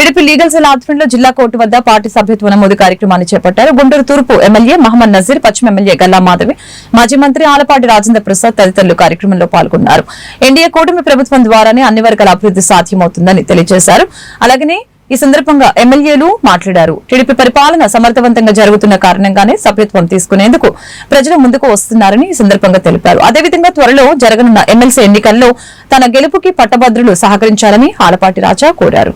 TDP legal cell ఆధ్వర్యంలో జిల్లా court వద్ద పార్టీ సభ్యత్వ నమోదు కార్యక్రమాన్ని చేపట్టారు. గుంటూరు తూర్పు ఎమ్మెల్యే మహమ్మద్ నజీర్ పశ్చిమ ఎమ్మెల్యే గల్లా మాధవి మాజీ మంత్రి ఆలపాటి రాజేంద్ర ప్రసాద్ తదితరులు కార్యక్రమంలో పాల్గొన్నారు. ఎన్డీఏ కూటమి ప్రభుత్వం ద్వారానే అన్ని వర్గాల అభివృద్ధి సాధ్యమవుతుందని తెలియజేశారు. అలాగనే ఈ సందర్భంగా ఎమ్మెల్యేలు మాట్లాడారు. టీడీపీ పరిపాలన సమర్థవంతంగా జరుగుతున్న కారణంగానే సభ్యత్వం తీసుకునేందుకు ప్రజలు ముందుకు వస్తున్నారని ఈ సందర్భంగా తెలిపారు. అదేవిధంగా త్వరలో జరగనున్న ఎమ్మెల్సీ ఎన్నికల్లో తన గెలుపుకి పట్టభద్రులు సహకరించాలని ఆలపాటి రాజా కోరారు.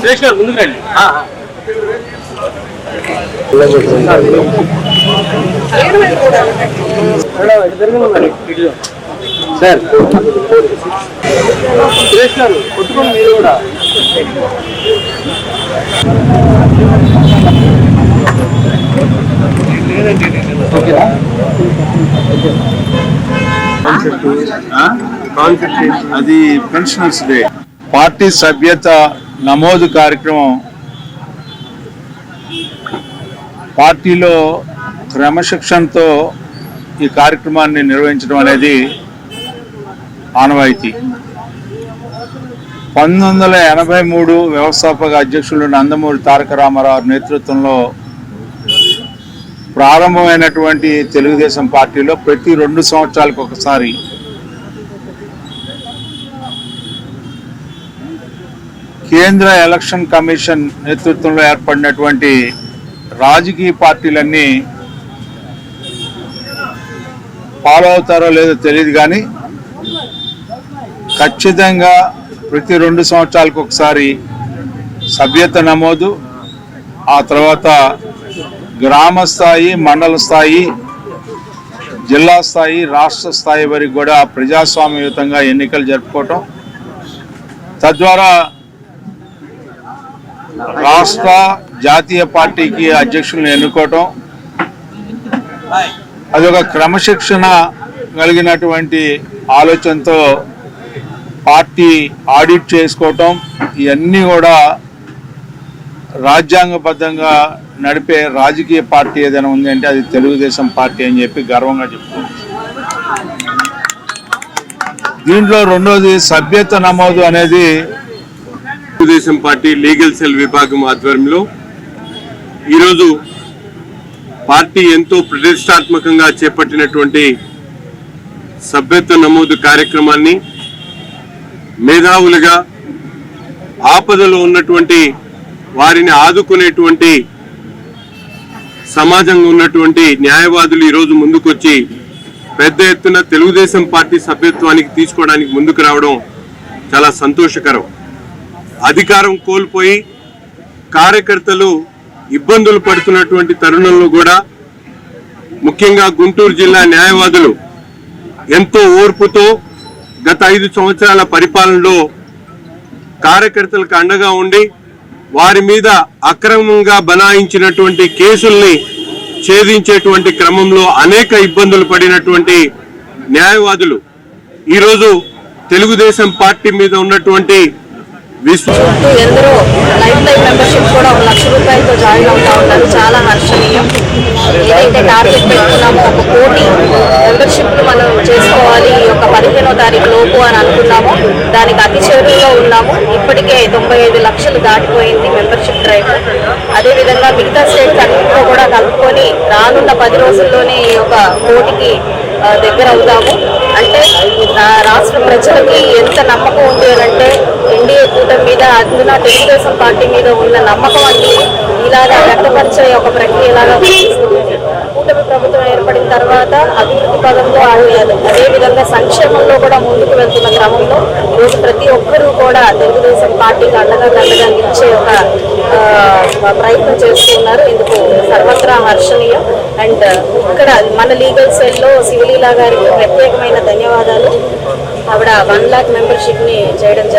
సురేష్ సార్. సురేష్ గారు కొట్టుకోండి మీరు కూడా. ఓకేనా? అది పెన్షనర్స్ డే. పార్టీ సభ్యత నమోదు కార్యక్రమం. పార్టీలో క్రమశిక్షణతో ఈ కార్యక్రమాన్ని నిర్వహించడం అనేది ఆనవాయితీ. పంతొమ్మిది వందల ఎనభై మూడు వ్యవస్థాపక అధ్యక్షులు నందమూరి తారక రామారావు నేతృత్వంలో ప్రారంభమైనటువంటి తెలుగుదేశం పార్టీలో ప్రతి రెండు సంవత్సరాలకు ఒకసారి కేంద్ర ఎలక్షన్ కమిషన్ నేతృత్వంలో ఏర్పడినటువంటి రాజకీయ పార్టీలన్నీ ఫాలో అవుతారో లేదో తెలియదు కానీ ఖచ్చితంగా ప్రతి రెండు సంవత్సరాలకు ఒకసారి సభ్యత నమోదు ఆ తర్వాత గ్రామ స్థాయి మండల స్థాయి జిల్లా స్థాయి రాష్ట్ర స్థాయి వరకు కూడా ప్రజాస్వామ్యయుతంగా ఎన్నికలు జరుపుకోవటం. తద్వారా రాష్ట్ర జాతీయ పార్టీకి అధ్యక్షులను ఎన్నుకోవటం అదొక క్రమశిక్షణ కలిగినటువంటి ఆలోచనతో పార్టీ ఆడిట్ చేసుకోవటం ఇవన్నీ కూడా రాజ్యాంగబద్ధంగా నడిపే రాజకీయ పార్టీ ఏదైనా ఉంది అంటే అది తెలుగుదేశం పార్టీ అని చెప్పి గర్వంగా చెప్పుకోవచ్చు దీంట్లో రెండోది సభ్యత నమోదు అనేది తెలుగుదేశం పార్టీ లీగల్ సెల్ విభాగం ఆధ్వర్యంలో ఈరోజు పార్టీ ఎంతో ప్రతిష్టాత్మకంగా చేపట్టినటువంటి సభ్యత్వ నమోదు కార్యక్రమాన్ని మేధావులుగా ఆపదలో ఉన్నటువంటి వారిని ఆదుకునేటువంటి సమాజంగా ఉన్నటువంటి న్యాయవాదులు ఈరోజు ముందుకొచ్చి పెద్ద ఎత్తున తెలుగుదేశం పార్టీ సభ్యత్వానికి తీసుకోవడానికి ముందుకు రావడం చాలా సంతోషకరం. అధికారం కోల్పోయి కార్యకర్తలు ఇబ్బందులు పడుతున్నటువంటి తరుణంలో కూడా ముఖ్యంగా గుంటూరు జిల్లా న్యాయవాదులు ఎంతో ఓర్పుతో గత ఐదు సంవత్సరాల పరిపాలనలో కార్యకర్తలకు అండగా ఉండి వారి మీద అక్రమంగా బనాయించినటువంటి కేసుల్ని ఛేదించేటువంటి క్రమంలో అనేక ఇబ్బందులు పడినటువంటి న్యాయవాదులు ఈరోజు తెలుగుదేశం పార్టీ మీద ఉన్నటువంటి విశ్వ ఎందరో లైఫ్ లైఫ్ మెంబర్షిప్ కూడా ఒక లక్ష రూపాయలతో జాయిన్ అవుతా ఉన్నారు. చాలా హర్షణీయం. ఏదైతే టార్గెట్ పెట్టుకున్నామో ఒక కోటి మెంబర్షిప్ డ్రైవ్ అదేవిధంగా మిగతా స్టేట్స్ అన్నింటిలో కూడా కలుపుకొని రానున్న పది రోజుల్లోనే ఈ యొక్క కోటికి దగ్గర అవుతాము. అంటే రాష్ట్ర ప్రజలకి ఎంత నమ్మకం ఉంది అంటే కూటమి మీద అందున తెలుగుదేశం పార్టీ మీద ఉన్న నమ్మకం అన్ని ఇలాగా వ్యక్తపరిచే ఒక ప్రక్రియ లాగా కూటమి ప్రభుత్వం ఏర్పడిన తర్వాత అభివృద్ధి పదంలో అదే- అదేవిధంగా సంక్షేమంలో కూడా ముందుకు వెళ్తున్న క్రమంలో ఈరోజు ప్రతి ఒక్కరూ కూడా తెలుగుదేశం పార్టీకి అండగా దండగా నిలిచే ఒక ప్రయత్నం చేస్తున్నారు ఇందుకు సర్వత్రా హర్షణీయం. అండ్ ఇక్కడ మన లీగల్ సెల్లో శివలీలా గారికి ప్రత్యేకమైన ధన్యవాదాలు. ఆవిడ వన్ ల్యాక్ మెంబర్షిప్ని చేయడం జరిగింది.